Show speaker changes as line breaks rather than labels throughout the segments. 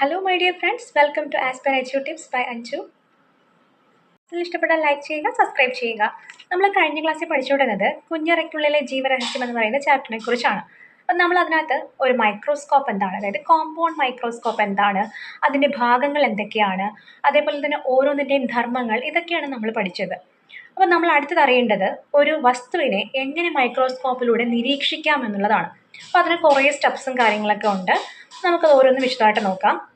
Hello my dear friends welcome to aspire H tips by അഞ്ചു ഇഷ്ടപ്പെട്ടാൽ like ചെയ്യുക subscribe ചെയ്യുക. നമ്മൾ കഴിഞ്ഞ ക്ലാസ്സിൽ പഠിച്ചുകൊണ്ടിരുന്നത് കുഞ്ഞറയ്ക്കുള്ളിലെ ജീവരഹസ്യം എന്ന് പറയുന്ന ചാപ്റ്ററിനെ കുറിച്ചാണ്. അപ്പം നമ്മൾ അതിനകത്ത് ഒരു മൈക്രോസ്കോപ്പ് എന്താണ്? അതായത് കോമ്പൗണ്ട് മൈക്രോസ്കോപ്പ് എന്താണ്? അതിന്റെ ഭാഗങ്ങൾ എന്തൊക്കെയാണ്? അതേപോലെ തന്നെ ഓരോന്നിന്റെയും ധർമ്മങ്ങൾ ഇതൊക്കെയാണ് നമ്മൾ പഠിച്ചത്. അപ്പോൾ നമ്മൾ അടുത്തത് അറിയേണ്ടത് ഒരു വസ്തുവിനെ എങ്ങനെ മൈക്രോസ്കോപ്പിലൂടെ നിരീക്ഷിക്കാം എന്നുള്ളതാണ്. അപ്പോൾ അതിന് കുറേ സ്റ്റെപ്സും കാര്യങ്ങളൊക്കെ ഉണ്ട്. നമുക്കത് ഓരോന്ന് വിശദമായിട്ട് നോക്കാം.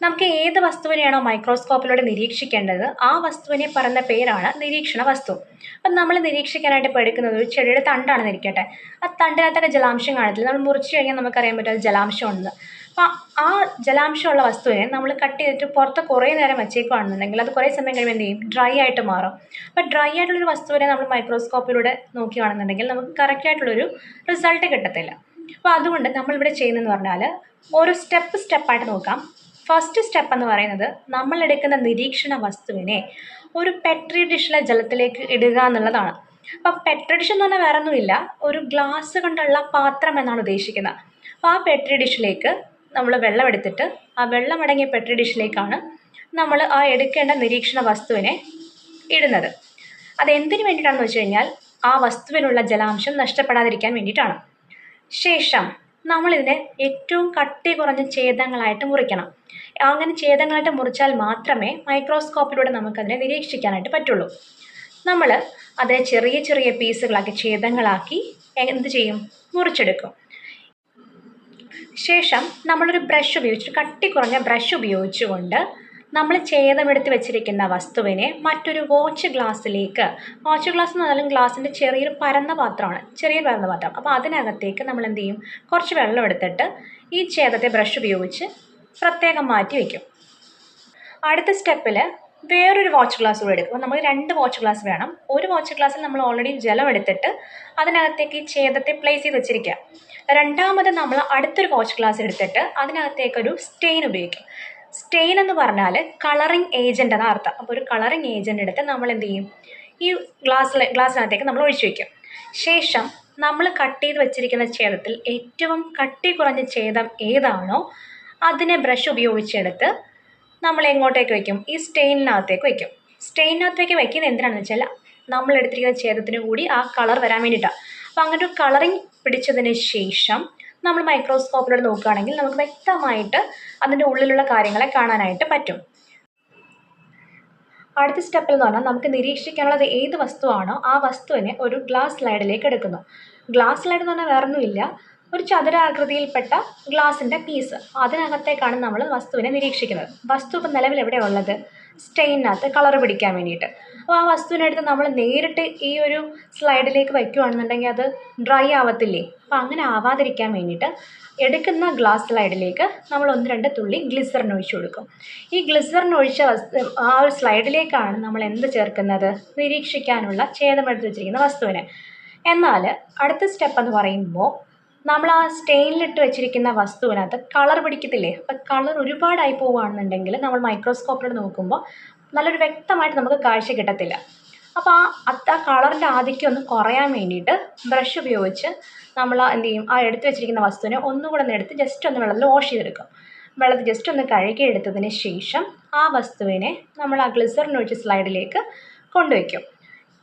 നമുക്ക് ഏത് വസ്തുവിനെയാണോ മൈക്രോസ്കോപ്പിലൂടെ നിരീക്ഷിക്കേണ്ടത് ആ വസ്തുവിനെ പറയുന്ന പേരാണ് നിരീക്ഷണ വസ്തു. അപ്പം നമ്മൾ നിരീക്ഷിക്കാനായിട്ട് ഇപ്പോൾ എടുക്കുന്നത് ഒരു ചെടിയുടെ തണ്ടാണെന്ന് ഇരിക്കട്ടെ ആ തണ്ടിനകത്തൊക്കെ ജലാംശം കാണത്തില്ല. നമ്മൾ മുറിച്ച് കഴിഞ്ഞാൽ നമുക്കറിയാൻ പറ്റും അത് ജലാംശം ഉണ്ടെന്ന് അപ്പം ആ ജലാംശമുള്ള വസ്തുവിനെ നമ്മൾ കട്ട് ചെയ്തിട്ട് പുറത്ത് കുറേ നേരം വെച്ചേക്കുകയാണെന്നുണ്ടെങ്കിൽ അത് കുറേ സമയം കഴിയുമ്പോൾ എന്ത് ചെയ്യും? ഡ്രൈ ആയിട്ട് മാറും. അപ്പം ഡ്രൈ ആയിട്ടുള്ളൊരു വസ്തുവിനെ നമ്മൾ മൈക്രോസ്കോപ്പിലൂടെ നോക്കുകയാണെന്നുണ്ടെങ്കിൽ നമുക്ക് കറക്റ്റായിട്ടുള്ളൊരു റിസൾട്ട് കിട്ടത്തില്ല. അപ്പോൾ അതുകൊണ്ട് നമ്മളിവിടെ ചെയ്യുന്നതെന്ന് പറഞ്ഞാൽ ഓരോ സ്റ്റെപ്പ് സ്റ്റെപ്പായിട്ട് നോക്കാം. ഫസ്റ്റ് സ്റ്റെപ്പ് എന്ന് പറയുന്നത് നമ്മൾ എടുക്കുന്ന നിരീക്ഷണ വസ്തുവിനെ ഒരു പെട്രി ഡിഷിലെ ജലത്തിലേക്ക് ഇടുക എന്നുള്ളതാണ്. അപ്പം പെട്രി ഡിഷ് എന്ന് പറഞ്ഞാൽ വേറെ ഒന്നുമില്ല ഒരു ഗ്ലാസ് കൊണ്ടുള്ള പാത്രം എന്നാണ് ഉദ്ദേശിക്കുന്നത്. അപ്പോൾ ആ പെട്രി ഡിഷിലേക്ക് നമ്മൾ വെള്ളം എടുത്തിട്ട് ആ വെള്ളം അടങ്ങിയ പെട്രി ഡിഷിലേക്കാണ് നമ്മൾ ആ എടുക്കേണ്ട നിരീക്ഷണ വസ്തുവിനെ ഇടുന്നത്. അതെന്തിനു വേണ്ടിയിട്ടാണെന്ന് വെച്ച് കഴിഞ്ഞാൽ ആ വസ്തുവിനുള്ള ജലാംശം നഷ്ടപ്പെടാതിരിക്കാൻ വേണ്ടിയിട്ടാണ്. ശേഷം നമ്മളിതിനെ ഏറ്റവും കട്ടി കുറഞ്ഞ ഛേദങ്ങളായിട്ട് മുറിക്കണം. അങ്ങനെ ഛേദങ്ങളായിട്ട് മുറിച്ചാൽ മാത്രമേ മൈക്രോസ്കോപ്പിലൂടെ നമുക്കതിനെ നിരീക്ഷിക്കാനായിട്ട് പറ്റുള്ളൂ. നമ്മൾ അതിനെ ചെറിയ ചെറിയ പീസുകളാക്കി ഛേദങ്ങളാക്കി എന്ത് ചെയ്യും? മുറിച്ചെടുക്കും. ശേഷം നമ്മളൊരു ബ്രഷ് ഉപയോഗിച്ച് കട്ടി കുറഞ്ഞ ബ്രഷ് ഉപയോഗിച്ചുകൊണ്ട് നമ്മൾ ഛേദമെടുത്ത് വെച്ചിരിക്കുന്ന വസ്തുവിനെ മറ്റൊരു വാച്ച് ഗ്ലാസ്സിലേക്ക് വാച്ച് ഗ്ലാസ് എന്ന് പറഞ്ഞാലും ഗ്ലാസിന്റെ ചെറിയൊരു പരന്ന പാത്രമാണ് ചെറിയ പരന്ന പാത്രം. അപ്പോൾ അതിനകത്തേക്ക് നമ്മൾ എന്ത് ചെയ്യും? കുറച്ച് വെള്ളം എടുത്തിട്ട് ഈ ഛേദത്തെ ബ്രഷ് ഉപയോഗിച്ച് പ്രത്യേകം മാറ്റി വയ്ക്കും അടുത്ത സ്റ്റെപ്പിൽ വേറൊരു വാച്ച് ഗ്ലാസ് കൂടെ എടുക്കും. നമ്മൾ രണ്ട് വാച്ച് ഗ്ലാസ് വേണം. ഒരു വാച്ച് ഗ്ലാസ്സിൽ നമ്മൾ ഓൾറെഡി ജലം എടുത്തിട്ട് അതിനകത്തേക്ക് ഈ ഛേദത്തെ പ്ലേസ് ചെയ്ത് വെച്ചിരിക്കുക. രണ്ടാമത് നമ്മൾ അടുത്തൊരു വാച്ച് ഗ്ലാസ് എടുത്തിട്ട് അതിനകത്തേക്കൊരു സ്റ്റെയിൻ ഉപയോഗിക്കും. സ്റ്റെയിൻ എന്ന് പറഞ്ഞാൽ കളറിങ് ഏജന്റ് എന്ന അർത്ഥം. അപ്പോൾ ഒരു കളറിങ് ഏജന്റ് എടുത്ത് നമ്മൾ എന്ത് ചെയ്യും? ഈ ഗ്ലാസ്സിൽ ഗ്ലാസ്സിനകത്തേക്ക് നമ്മൾ ഒഴിച്ചു വയ്ക്കും ശേഷം നമ്മൾ കട്ട് ചെയ്ത് വെച്ചിരിക്കുന്ന ഛേദത്തിൽ ഏറ്റവും കട്ടി കുറഞ്ഞ ഛേദം ഏതാണോ അതിനെ ബ്രഷ് ഉപയോഗിച്ചെടുത്ത് നമ്മൾ എങ്ങോട്ടേക്ക് വയ്ക്കും ഈ സ്റ്റെയിനിനകത്തേക്ക് വയ്ക്കും സ്റ്റെയിനിനകത്തേക്ക് വയ്ക്കുന്നത് എന്തിനാണെന്ന് വെച്ചാൽ നമ്മൾ എടുത്തിരിക്കുന്ന ഛേദത്തിന് കൂടി ആ കളർ വരാൻ വേണ്ടിയിട്ടാണ് അപ്പോൾ അങ്ങനെ ഒരു കളറിങ് പിടിച്ചതിന് ശേഷം നമ്മൾ മൈക്രോസ്കോപ്പിലൂടെ നോക്കുകയാണെങ്കിൽ നമുക്ക് വ്യക്തമായിട്ട് അതിന്റെ ഉള്ളിലുള്ള കാര്യങ്ങളെ കാണാനായിട്ട് പറ്റും. അടുത്ത സ്റ്റെപ്പിൽ എന്ന് പറഞ്ഞാൽ നമുക്ക് നിരീക്ഷിക്കാനുള്ളത് ഏത് വസ്തുവാണോ ആ വസ്തുവിനെ ഒരു ഗ്ലാസ് സ്ലൈഡിലേക്ക് എടുക്കുന്നു. ഗ്ലാസ് സ്ലൈഡ് എന്ന് പറഞ്ഞാൽ വേറൊന്നുമില്ല. ഒരു ചതുരാകൃതിയിൽപ്പെട്ട ഗ്ലാസിന്റെ പീസ് അതിനകത്തേക്കാണ് നമ്മൾ വസ്തുവിനെ നിരീക്ഷിക്കുന്നത്. വസ്തു ഇപ്പം നിലവിൽ എവിടെയുള്ളത് സ്റ്റെയിനകത്ത് കളർ പിടിക്കാൻ വേണ്ടിയിട്ട്. അപ്പോൾ ആ വസ്തുവിനെടുത്ത് നമ്മൾ നേരിട്ട് ഈ ഒരു സ്ലൈഡിലേക്ക് വയ്ക്കുകയാണെന്നുണ്ടെങ്കിൽ അത് ഡ്രൈ ആവത്തില്ലേ? അപ്പോൾ അങ്ങനെ ആവാതിരിക്കാൻ വേണ്ടിയിട്ട് എടുക്കുന്ന ഗ്ലാസ് സ്ലൈഡിലേക്ക് നമ്മൾ ഒന്ന് രണ്ട് തുള്ളി ഗ്ലിസറിൻ ഒഴിച്ചു കൊടുക്കും. ഈ ഗ്ലിസറിൻ ഒഴിച്ച വസ്തു ആ ഒരു സ്ലൈഡിലേക്കാണ് നമ്മൾ എന്ത് ചേർക്കുന്നത്? നിരീക്ഷിക്കാനുള്ള ഛേദമെടുത്ത് വെച്ചിരിക്കുന്ന വസ്തുവിനെ. എന്നാൽ അടുത്ത സ്റ്റെപ്പ് എന്ന് പറയുമ്പോൾ നമ്മൾ ആ സ്റ്റെയിനിലിട്ട് വെച്ചിരിക്കുന്ന വസ്തുവിനകത്ത് കളർ പിടിക്കത്തില്ലേ? അപ്പം കളർ ഒരുപാടായി പോവുകയാണെന്നുണ്ടെങ്കിൽ നമ്മൾ മൈക്രോസ്കോപ്പിൽ നോക്കുമ്പോൾ നല്ലൊരു വ്യക്തമായിട്ട് നമുക്ക് കാഴ്ച കിട്ടത്തില്ല. അപ്പോൾ ആ ആ കളറിന്റെ ആധിക്യം ഒന്ന് കുറയാൻ വേണ്ടിയിട്ട് ബ്രഷ് ഉപയോഗിച്ച് നമ്മൾ എന്ത് ചെയ്യും? ആ എടുത്ത് വെച്ചിരിക്കുന്ന വസ്തുവിനെ ഒന്നുകൂടെ ഒന്ന് എടുത്ത് ജസ്റ്റ് ഒന്ന് വെള്ളത്തിൽ വാഷ് ചെയ്തെടുക്കും. വെള്ളത്തിൽ ജസ്റ്റ് ഒന്ന് കഴുകി എടുത്തതിന് ശേഷം ആ വസ്തുവിനെ നമ്മൾ ആ ഗ്ലിസറിൻ ഒഴിച്ച സ്ലൈഡിലേക്ക് കൊണ്ടുവയ്ക്കും.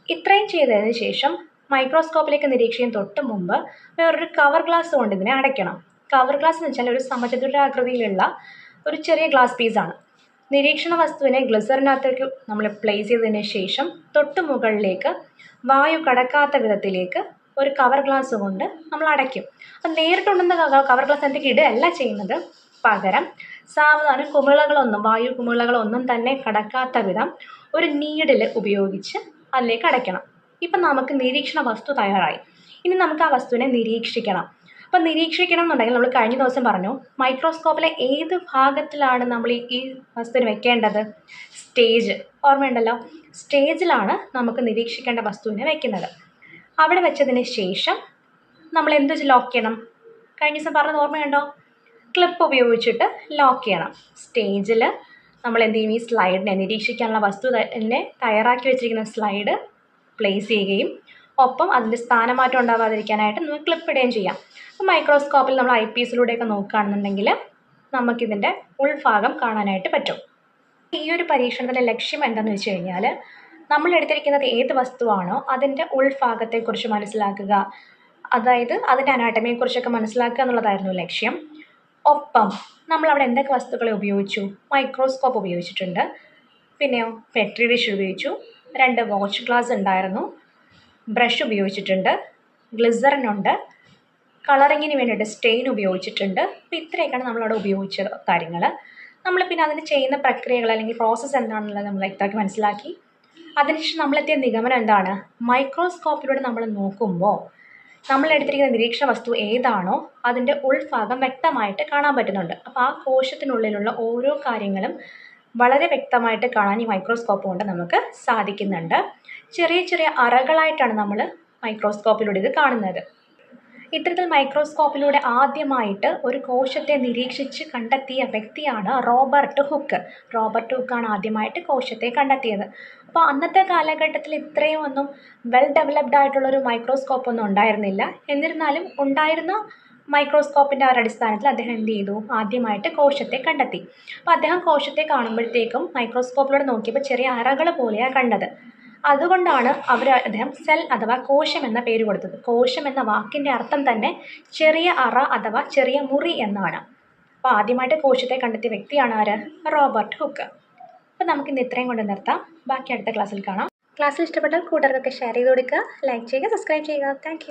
ഇത്രയും ചെയ്തതിന് ശേഷം മൈക്രോസ്കോപ്പിലേക്ക് നിരീക്ഷിക്കാൻ തൊട്ട് മുമ്പ് വേറൊരു കവർ ഗ്ലാസ് കൊണ്ട് ഇതിനെ അടയ്ക്കണം. കവർ ഗ്ലാസ് എന്ന് വെച്ചാൽ ഒരു സമചതുരാകൃതിയിലുള്ള ഒരു ചെറിയ ഗ്ലാസ് പീസാണ് നിരീക്ഷണ വസ്തുവിനെ ഗ്ലിസറിനകത്തേക്ക് നമ്മൾ പ്ലേസ് ചെയ്തതിന് ശേഷം തൊട്ട് മുകളിലേക്ക് വായു കടക്കാത്ത വിധത്തിലേക്ക് ഒരു കവർ ഗ്ലാസ് കൊണ്ട് നമ്മൾ അടയ്ക്കും. അപ്പം നേരിട്ടുണ്ടെന്ന കവർ ഗ്ലാസ് എന്തൊക്കെ ഇടുകയല്ല ചെയ്യുന്നത്. പകരം സാവധാനം കുമിളകളൊന്നും വായു കുമിളകളൊന്നും തന്നെ കടക്കാത്ത വിധം ഒരു നീഡിൽ ഉപയോഗിച്ച് അതിലേക്ക് അടയ്ക്കണം. ഇപ്പം നമുക്ക് നിരീക്ഷണ വസ്തു തയ്യാറായി. ഇനി നമുക്ക് ആ വസ്തുവിനെ നിരീക്ഷിക്കണം. അപ്പം നിരീക്ഷിക്കണം എന്നുണ്ടെങ്കിൽ നമ്മൾ കഴിഞ്ഞ ദിവസം പറഞ്ഞു മൈക്രോസ്കോപ്പിലെ ഏത് ഭാഗത്തിലാണ് നമ്മൾ ഈ വസ്തുവിന് വെക്കേണ്ടത്? സ്റ്റേജ്. ഓർമ്മയുണ്ടല്ലോ? സ്റ്റേജിലാണ് നമുക്ക് നിരീക്ഷിക്കേണ്ട വസ്തുവിനെ വെക്കുന്നത്. അവിടെ വെച്ചതിന് ശേഷം നമ്മൾ എന്ത് ലോക്ക് ചെയ്യണം? കഴിഞ്ഞ ദിവസം പറഞ്ഞത് ഓർമ്മയുണ്ടോ? ക്ലിപ്പ് ഉപയോഗിച്ചിട്ട് ലോക്ക് ചെയ്യണം. സ്റ്റേജിൽ നമ്മൾ എന്ത് ചെയ്യും? ഈ സ്ലൈഡിനെ നിരീക്ഷിക്കാനുള്ള വസ്തു തന്നെ തയ്യാറാക്കി വെച്ചിരിക്കുന്ന സ്ലൈഡ് പ്ലേസ് ചെയ്യുകയും ഒപ്പം അതിന്റെ സ്ഥാനമാറ്റം ഉണ്ടാവാതിരിക്കാനായിട്ട് നമുക്ക് ക്ലിപ്പ് ഇടുകയും ചെയ്യാം. അപ്പോൾ മൈക്രോസ്കോപ്പിൽ നമ്മൾ ഐ പീസിലൂടെയൊക്കെ നോക്കുകയാണെന്നുണ്ടെങ്കിൽ നമുക്കിതിന്റെ ഉൾഭാഗം കാണാനായിട്ട് പറ്റും. ഈ ഒരു പരീക്ഷണത്തിന്റെ ലക്ഷ്യം എന്താണെന്ന് വെച്ച് കഴിഞ്ഞാൽ നമ്മൾ എടുത്തിരിക്കുന്നത് ഏത് വസ്തുവാണോ അതിന്റെ ഉൾഭാഗത്തെക്കുറിച്ച് മനസ്സിലാക്കുക. അതായത് അതിന്റെ അനാട്ടമിയെക്കുറിച്ചൊക്കെ മനസ്സിലാക്കുക എന്നുള്ളതായിരുന്നു ലക്ഷ്യം. ഒപ്പം നമ്മൾ അവിടെ എന്തൊക്കെ വസ്തുക്കളെ ഉപയോഗിച്ചു? മൈക്രോസ്കോപ്പ് ഉപയോഗിച്ചിട്ടുണ്ട്. പിന്നെയോ പെട്രി ഡിഷ് ഉപയോഗിച്ചു. രണ്ട് വാഷ് ഗ്ലാസ് ഉണ്ടായിരുന്നു. ബ്രഷ് ഉപയോഗിച്ചിട്ടുണ്ട്. ഗ്ലിസറിനുണ്ട് കളറിങ്ങിന് വേണ്ടിയിട്ട് സ്റ്റെയിൻ ഉപയോഗിച്ചിട്ടുണ്ട്. അപ്പോൾ ഇത്രയൊക്കെയാണ് നമ്മളവിടെ ഉപയോഗിച്ച കാര്യങ്ങൾ നമ്മൾ പിന്നെ അതിന് ചെയ്യുന്ന പ്രക്രിയകൾ അല്ലെങ്കിൽ പ്രോസസ്സ് എന്താണെന്നുള്ളത് നമ്മൾ വ്യക്തമാക്കി മനസ്സിലാക്കി. അതിനുശേഷം നമ്മളെത്തിയ നിഗമനം എന്താണ്? മൈക്രോസ്കോപ്പിലൂടെ നമ്മൾ നോക്കുമ്പോൾ നമ്മൾ എടുത്തിരിക്കുന്ന നിരീക്ഷണ വസ്തു ഏതാണോ അതിന്റെ ഉൾഭാഗം വ്യക്തമായിട്ട് കാണാൻ പറ്റുന്നുണ്ട്. അപ്പോൾ ആ കോശത്തിനുള്ളിലുള്ള ഓരോ കാര്യങ്ങളും വളരെ വ്യക്തമായിട്ട് കാണാൻ ഈ മൈക്രോസ്കോപ്പ് കൊണ്ട് നമുക്ക് സാധിക്കുന്നുണ്ട്. ചെറിയ ചെറിയ അറകളായിട്ടാണ് നമ്മൾ മൈക്രോസ്കോപ്പിലൂടെ ഇത് കാണുന്നത്. ഇത്തരത്തിൽ മൈക്രോസ്കോപ്പിലൂടെ ആദ്യമായിട്ട് ഒരു കോശത്തെ നിരീക്ഷിച്ച് കണ്ടെത്തിയ വ്യക്തിയാണ് റോബർട്ട് ഹുക്ക്. റോബർട്ട് ഹുക്കാണ് ആദ്യമായിട്ട് കോശത്തെ കണ്ടെത്തിയത്. അപ്പോൾ അന്നത്തെ കാലഘട്ടത്തിൽ ഇത്രയും ഒന്നും വെൽ ഡെവലപ്ഡ് ആയിട്ടുള്ള ഒരു മൈക്രോസ്കോപ്പ് ഒന്നും ഉണ്ടായിരുന്നില്ല. എന്നിരുന്നാലും ഉണ്ടായിരുന്ന മൈക്രോസ്കോപ്പിന്റെ ആ ഒരു അടിസ്ഥാനത്തിൽ അദ്ദേഹം എന്ത് ചെയ്തു? ആദ്യമായിട്ട് കോശത്തെ കണ്ടെത്തി. അപ്പോൾ അദ്ദേഹം കോശത്തെ കാണുമ്പോഴത്തേക്കും മൈക്രോസ്കോപ്പിലൂടെ നോക്കിയപ്പോൾ ചെറിയ അറകൾ പോലെയാണ് കണ്ടത്. അതുകൊണ്ടാണ് അവർ അദ്ദേഹം സെൽ അഥവാ കോശം എന്ന പേര് കൊടുത്തത്. കോശം എന്ന വാക്കിന്റെ അർത്ഥം തന്നെ ചെറിയ അറ അഥവാ ചെറിയ മുറി എന്നാണ്. അപ്പോൾ ആദ്യമായിട്ട് കോശത്തെ കണ്ടെത്തിയ വ്യക്തിയാണ് ആര്? Robert Hooke. അപ്പോൾ നമുക്ക് ഇന്ന് ഇത്രയും കൊണ്ട് നിർത്താം. ബാക്കി അടുത്ത ക്ലാസ്സിൽ കാണാം. ക്ലാസ്സിൽ ഇഷ്ടപ്പെട്ടാൽ കൂട്ടുകാർക്കൊക്കെ ഷെയർ ചെയ്ത് കൊടുക്കുക. ലൈക്ക് ചെയ്യുക സബ്സ്ക്രൈബ് ചെയ്യുക. താങ്ക്